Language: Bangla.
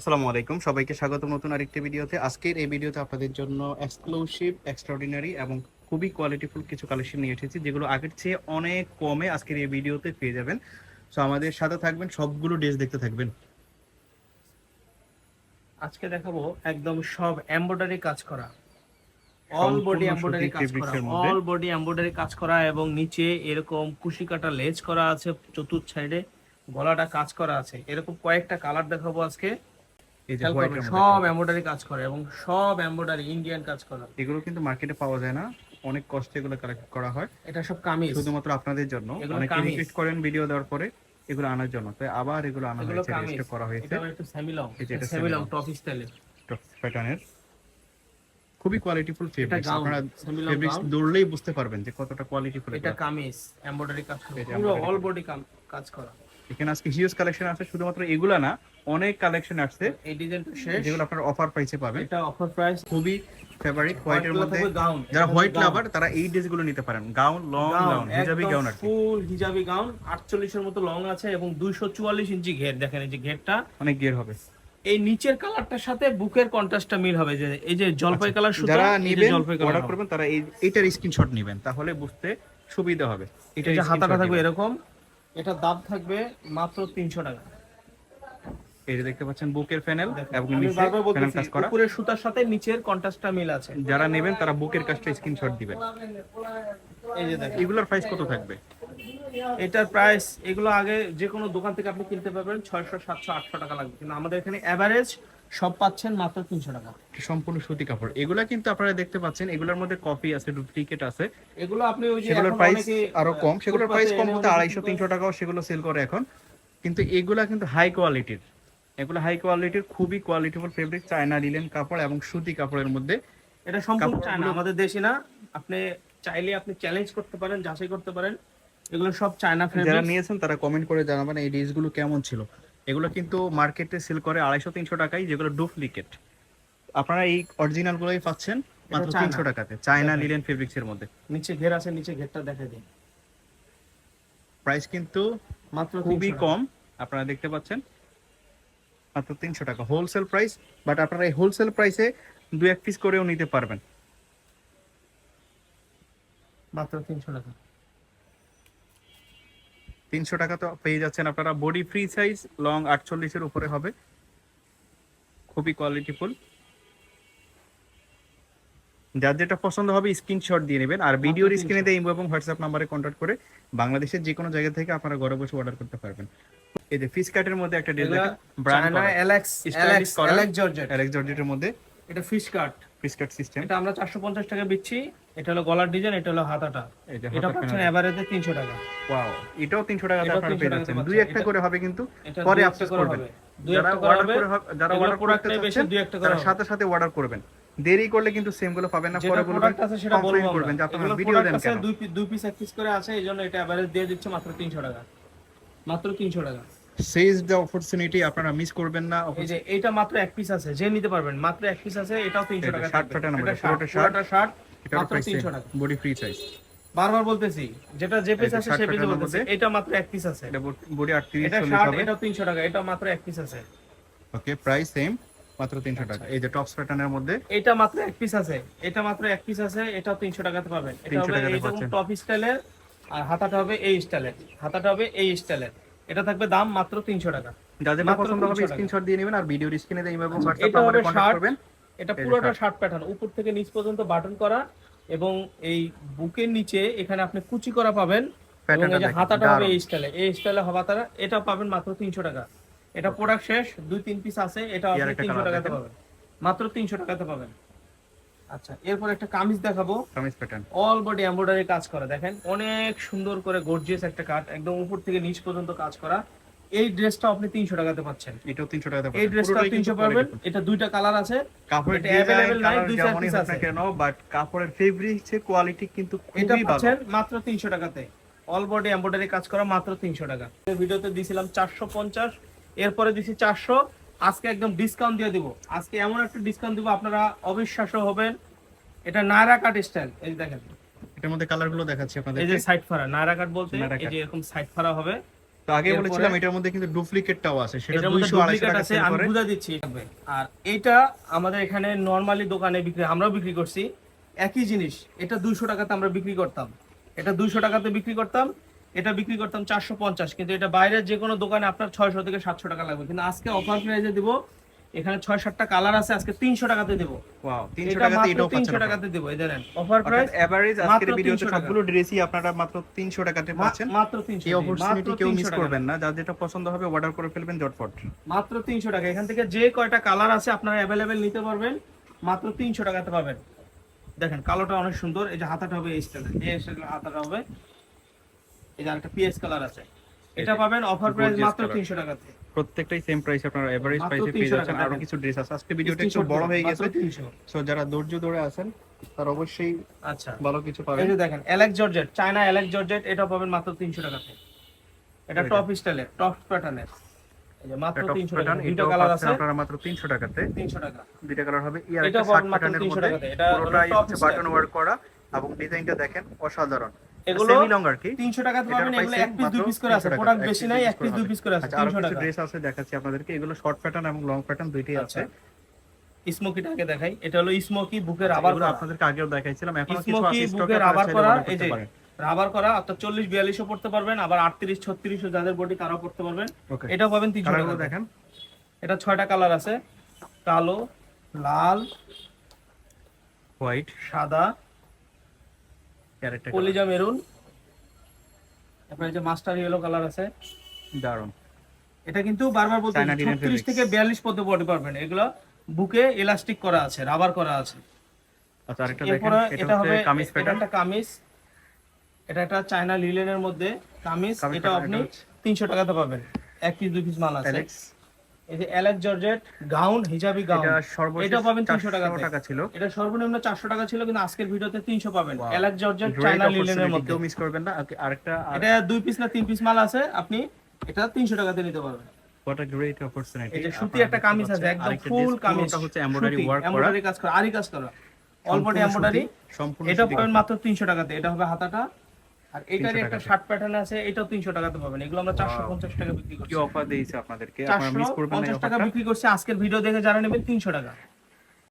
আসসালামু আলাইকুম। সবাইকে স্বাগত নতুন আরেকটি ভিডিওতে। আজকের এই ভিডিওতে আপনাদের জন্য এক্সক্লুসিভ এক্সট্রাঅর্ডিনারি এবং খুবই কোয়ালিটিফুল কিছু কালেকশন নিয়ে এসেছি যেগুলো আগের চেয়ে অনেক কমে আজকের এই ভিডিওতে পেয়ে যাবেন। সো আমাদের সাথে থাকবেন সবগুলো ড্রেস দেখতে থাকবেন। আজকে দেখাবো একদম সব এমব্রয়ডারি কাজ করা। অল বডি এমব্রয়ডারি কাজ করা। অল বডি এমব্রয়ডারি কাজ করা এবং নিচে এরকম কুশি কাটা লেজ করা আছে চতুর্থ সাইডে গলাটা কাজ করা আছে। এরকম কয়েকটা কালার দেখাবো আজকে। সব এমব্রয়ডারি কাজ করা এবং সব এমব্রয়ডারি ইন্ডিয়ান কাজ করা। এগুলো কিন্তু মার্কেটে পাওয়া যায় না। অনেক কষ্টে এগুলো কালেক্ট করা হয়। এটা সব কামিজ। শুধুমাত্র আপনাদের জন্য। অনেকে রিকোয়েস্ট করেন ভিডিও দেওয়ার পরে এগুলো আনার জন্য। আবার এগুলো আনা হয়েছে রেজিস্টার করা হয়েছে। এটা একটু সেমি লং এই যে এটা সেমি লং semi-long। টপ স্টাইলে প্যাটার্নের খুবই কোয়ালিটিফুল ফেব্রিক্স আপনারা ফেব্রিক্স দৌড়লেই বুঝতে পারবেন যে কতটা কোয়ালিটিফুল এটা কামিজ এমব্রয়ডারি কাজ করা। পুরো অল বডি কাজ করা। এখানে আজকে হিউজ কালেকশন আছে শুধুমাত্র এগুলা না অনেক কালেকশন আসছে এই ডিজাইনটা শেষ। যেগুলো আপনারা অফার প্রাইসে পাবেন। এটা অফার প্রাইস খুবই ফেভারিট হোয়াইটের মধ্যে যারা হোয়াইট লাভার তারা এই ড্রেসগুলো নিতে পারেন। গাউন লং গাউন হিজাবি গাউন আর ফুল হিজাবি গাউন 48 এর মতো লং আছে এবং 244 ইঞ্চি ঘের দেখেন এই যে ঘেরটা। অনেক গিয়ার হবে। এই নিচের কালারটার সাথে বুকের কন্ট্রাস্টটা মিল হবে যে এই যে জলপাই কালার সুতা যারা নেবেন জলপাই কালার অর্ডার করবেন তারা এই এটার স্ক্রিনশট নেবেন তাহলে বুঝতে সুবিধা হবে। এটা যে হাতাটা থাকবে এরকম। এটা দাম থাকবে মাত্র 300 টাকা। এই যে দেখতে পাচ্ছেন বুকের প্যানেল এবং নিচে প্যানেল কাজ করা। উপরের সুতার সাথে নিচের কন্ট্রাস্টটা মিল আছে। যারা নেবেন তারা বুকের কাজটা স্ক্রিনশট দিবেন। এই যে দেখেন। এগুলোর প্রাইস কত থাকবে? এটার প্রাইস এগুলো আগে যে কোনো দোকান থেকে আপনি কিনতে পারবেন 600 700 800 টাকা লাগবে। কিন্তু আমাদের এখানে এভারেজ সব পাচ্ছেন মাত্র 300 টাকা। সম্পূর্ণ সুতি কাপড়। এগুলা কিন্তু আপনারা দেখতে পাচ্ছেন এগুলোর মধ্যে কপি আছে ডুপ্লিকেট আছে। এগুলো আপনি ওই যে সেগুলোর প্রাইস আরও কম। সেগুলোর প্রাইস কম অনেক আড়াইশো তিনশো টাকাও সেগুলো সেল করে এখন। কিন্তু এগুলা কিন্তু হাই কোয়ালিটির এগুলো হাই কোয়ালিটির খুবই কোয়ালিটিফুল ফেব্রিক চায়না লিলেন কাপড় এবং সুতি কাপড়ের মধ্যে। এটা সম্পূর্ণ চায়না আমাদের দেশে না। আপনি চাইলে আপনি চ্যালেঞ্জ করতে পারেন যাচাই করতে পারেন। এগুলো সব চায়না ফেব্রিক যারা নিয়েছেন তারা কমেন্ট করে জানাবেন এই ড্রেসগুলো কেমন ছিল। এগুলো কিন্তু মার্কেটে সেল করে আড়াইশো তিনশো টাকায় যেগুলো ডুপ্লিকেট আপনারা এই অরিজিনাল গুলোই পাচ্ছেন মাত্র তিনশো টাকাতে চায়না লিলেন ফেব্রিক্স এর মধ্যে। নিচে ঘের আছে নিচে ঘেরটা দেখে দিন। প্রাইস কিন্তু মাত্র খুবই কম আপনারা দেখতে পাচ্ছেন। মাত্র তিনশো টাকা হোলসেল প্রাইস বাট আপনারা এই হোলসেল প্রাইসে দু এক পিস করেও নিতে পারবেন। মাত্র 300 টাকা। তিনশো টাকা তো পেয়ে যাচ্ছেন আপনারা। বডি ফ্রি সাইজ লং আটচল্লিশের উপরে হবে। খুবই কোয়ালিটিফুল যার যেটা পছন্দ হবে স্ক্রিনশট দিয়ে নেবেন। আর ভিডিওর 300 স্ক্রিনে দিয়ে ইমো এবং হোয়াটসঅ্যাপ নাম্বারে কন্ট্যাক্ট করে বাংলাদেশের যে কোনো জায়গা থেকে আপনারা ঘরে বসে অর্ডার করতে পারবেন। এই যে ফিস কাটের মধ্যে একটা দেখেন brand Stylish Alex georgette Alex জর্জেটের মধ্যে। এটা ফিশ কাট ফিস কাট সিস্টেম। এটা আমরা 450 টাকা বিচ্ছি। এটা হলো গলার ডিজাইন এটা হলো হাতাটা। এটা পাচ্ছেন। এভারেজে 300 টাকা। ওয়াও এটাও 300 টাকাতে এটাও আপনারা পেয়ে যাচ্ছেন। দুই একটা করে হবে কিন্তু পরে করবেন। দুই যারা অর্ডার করে যারা অর্ডার করতে চাচ্ছেন তারা সাথে সাথে অর্ডার করবেন। দেরি করলে কিন্তু সেমগুলো পাবেন না পরে বলবেন কমপ্লেইন করবেন যে আপনারা ভিডিও দেন কেন? দুই পিস এক পিস করে আছে এই জন্য এটা এভারেজ দিয়ে দিচ্ছে মাত্র 300 টাকা। মাত্র 300 টাকা। সেইজ দ্য অপরচুনিটি আপনারা মিস করবেন না। এই যে এটা মাত্র এক পিস আছে যে নিতে পারবেন মাত্র এক পিস আছে এটাও 300 টাকা শার্ট এটা আমাদের, শার্ট পুরোটা শার্ট। শার্ট মাত্র 300 টাকা। বডি ফ্রি সাইজ বারবার বলতেছি যেটা যে পিস আছে সেই পিসে বলতেছি এটা মাত্র এক পিস আছে। এটা বডি 38 এটা শার্ট এটাও 300 টাকা এটা মাত্র এক পিস আছে। ওকে প্রাইস সেম মাত্র 300 টাকা। আচ্ছা। এই যে টপস প্যাটার্নের মধ্যে এটা মাত্র এক পিস আছে এটা মাত্র এক পিস আছে এটাও 300 টাকাতে পাবেন। এটা 300 হবে এইরকম টপ স্টাইলের আর হাতাটা হবে এই স্টাইলের হাতাটা হবে এই স্টাইলের এটা থাকবে দাম মাত্র 300 টাকা। যা যেটা মাত্র পছন্দ হবে স্ক্রিনশট দিয়ে নেবেন আর ভিডিওর স্ক্রিনে দিয়ে এবং হোয়াটসঅ্যাপ এটা হবে কন্টাক্ট শার্ট করবেন। এটা পুরোটা শার্ট। প্যাটার্ন উপর থেকে নিচ পর্যন্ত বাটন করা এবং এই বুকের নিচে এখানে আপনি কুচি করা পাবেন এবং এই যে হাতাটা হবে এই স্টাইলে এই স্টাইলে হাতাটা এটা পাবেন মাত্র 300 টাকা। এটা প্রোডাক্ট শেষ দুই তিন পিস আছে এটা আপনি 300 টাকাতে পাবেন। মাত্র 300 টাকাতে পাবেন। আচ্ছা এরপর একটা কামিজ দেখাবো। Kameez pattern all body embroidery কাজ করা দেখেন। অনেক সুন্দর করে গর্জিয়াস একটা কাট একদম উপর থেকে নিচ পর্যন্ত কাজ করা। এই ড্রেসটা আপনি 300 টাকাতে পাচ্ছেন। এটাও 300 টাকাতে এই ড্রেসটা 300 পাবেন এটা দুইটা কালার আছে। কাপড়ের এটা নাই, দুই চার না আছে। কেন বাট কাপড়ের ফেব্রিক্স এর কোয়ালিটি কিন্তু খুবই ভালো। পাচ্ছেন মাত্র 300 টাকাতে। অল বডি এমব্রয়ডারি কাজ করা মাত্র 300 টাকা। ভিডিওতে দিছিলাম 450 এরপরে দিছি 400 আজকে একদম ডিসকাউন্ট দিয়ে দিব। আজকে এমন একটা ডিসকাউন্ট দিব আপনারা অবিশ্বাস্য হবেন। এটা নায়রা কাট স্টাইল এই দেখেন। এটার মধ্যে কালারগুলো দেখাচ্ছি আপনাদের এই যে সাইড ফাড়া নায়রা কাট বলতে এই যে এরকম সাইড ফাড়া হবে। তো আগে বলেছিলাম এটার মধ্যে কিন্তু ডুপ্লিকেটটাও আছে সেটা এটার 200 250 ডুপ্লিকেট টাকা আছে আমি বুঝা দিচ্ছি আর এটা আমাদের এখানে নরমালি দোকানে বিক্রি আমরাও বিক্রি করছি। একই জিনিস এটা দুইশো টাকাতে আমরা বিক্রি করতাম। এটা দুইশো টাকাতে বিক্রি করতাম এটা বিক্রি করতাম চারশো পঞ্চাশ কিন্তু এটা বাইরের যে কোনো দোকানে আপনার ছয়শো থেকে সাতশো টাকা লাগবে। কিন্তু আজকে অফার প্রাইজে দিব এখানে ছয় সাতটা কালার আছে আজকে তিনশো টাকাতে দেবো। ওয়াও 300 এটা টাকাতে মাত্র এটাও তিনশো টাকাতে দেবো এই জানেন অফার প্রাইস এভারেজ আজকের ভিডিওতে 300 টাকা। সবগুলো ড্রেসই আপনারা মাত্র 300 টাকাতে পাচ্ছেন। মাত্র তিনশো এই অপরচুনিটি কেউ মিস করবেন না যার যেটা পছন্দ হবে অর্ডার করে ফেলবেন জটফট মাত্র তিনশো টাকা এখান থেকে যে কয়টা কালার আছে আপনারা অ্যাভেলেবেল নিতে পারবেন মাত্র তিনশো টাকাতে পাবেন। দেখেন কালোটা অনেক সুন্দর এই যে হাতাটা হবে এই স্টাইলের এই স্টাইলের হাতাটা হবে। এই যে আরেকটা পিএস কালার আছে। এটা পাবেন অফার প্রাইস মাত্র color। তিনশো টাকাতে প্রত্যেকটাই সেম প্রাইস আপনারা এভারেজ প্রাইসে পেয়ে যাচ্ছেন। আরও কিছু ড্রেস আছে। আজকে ভিডিওটা একটু বড় হয়ে গেছে। 300 সো যারা ধৈর্য ধরে আছেন তারা অবশ্যই আচ্ছা। ভালো কিছু এই পাবেন যে দেখেন Alex georgette China Alex georgette এটা পাবেন মাত্র তিনশো টাকাতে এটা টপ স্টাইলের টপ প্যাটার্নের মাত্র টাকা দুটো কালার আছে। আপনারা মাত্র 300 টাকাতে। তিনশো টাকা। দুইটা কালার হবে। ইয়ার একটা শার্ট প্যাটার্নের মধ্যে পুরোটাই হচ্ছে বাটন ওয়ার্ক করা এবং ডিজাইনটা দেখেন অসাধারণ। এগুলো সেমি লং আর কি? তিনশো টাকাতে এটার পাবেন এগুলো এক পিস দুই পিস করে আছে। প্রোডাক্ট বেশি নাই এক পিস দুই পিস করে আছে আচ্ছা আরও তিনশো কিছু টাকা। ড্রেস আছে দেখাচ্ছি আপনাদেরকে। এগুলো শর্ট প্যাটার্ন এবং লং প্যাটার্ন দুইটাই আচ্ছা। আছে। স্মোকিটাকে দেখাই। এটা হলো স্মোকি বুকে আচ্ছা, করা। আপনাদেরকে আগেও দেখাইছিলাম। এখনও কিছু স্মোকি আছে বুকে স্টকে রাবার করা এই যে রাবার করা আপনার চল্লিশ বিয়াল্লিশও পড়তে পারবেন আবার আটত্রিশ ছত্রিশও যাদের বডি তারাও পড়তে পারবেন এটাও পাবেন তিনশো টাকা দেখেন। এটা ছয়টা কালার আছে। কালো লাল হোয়াইট সাদা ক্যারেক্টার কলিজা মেরুন। তারপরে যে মাস্টার ইয়েলো কালার আছে। দারুণ এটা কিন্তু বারবার বলতে China Dinen ছত্রিশ fabrics। থেকে বিয়াল্লিশ পর্যন্ত বডি পারবেন। এগুলো বুকে ইলাস্টিক করা আছে রাবার করা আছে। আচ্ছা আরেকটা দেখেন। এটা এটা হবে কামিজ প্যাটার্ন একটা কামিজ। এটা একটা চায়না লিলেনের মধ্যে কামিজ। এটা আপনি এটা হচ্ছে- তিনশো টাকাতে পাবেন। এক পিস দুই পিস মাল আছে। এই যে অ্যালেক্স জর্জেট গাউন হিজাবি গাউন এটা পাবেন 300 400 টাকা ছিল। এটা সর্বনিম্ন চারশো টাকা ছিল কিন্তু আজকের ভিডিওতে তিনশো পাবেন। Wow. জর্জেট চায়না লিলেনের মধ্যে। মিস করবেন না। আরেকটা এটা দুই পিস না তিন পিস মাল আছে। আপনি এটা তিনশো টাকাতে নিতে পারবেন। What a great opportunity এই যে সুতি একটা কামিজ আছে একদম ফুল কামিজ হচ্ছে এমব্রয়ডারি ওয়ার্ক করা। এমব্রয়ডারি কাজ করা। আরি কাজ করা অল্প এমব্রয়ডারি সম্পূর্ণ এটা পাবেন মাত্র তিনশো টাকাতে। এটা হবে হাতাটা। আর এটার একটা শার্ট প্যাটার্ন আছে এটাও তিনশো টাকাতে পাবেন এগুলো আমরা চারশো পঞ্চাশ টাকা বিক্রি কি করছি। অফার দিয়েছে আপনাদেরকে? আপনারা মিস করবেন না পঞ্চাশ টাকা বিক্রি করছি আজকের ভিডিও দেখে যারা নেবেন তিনশো টাকা।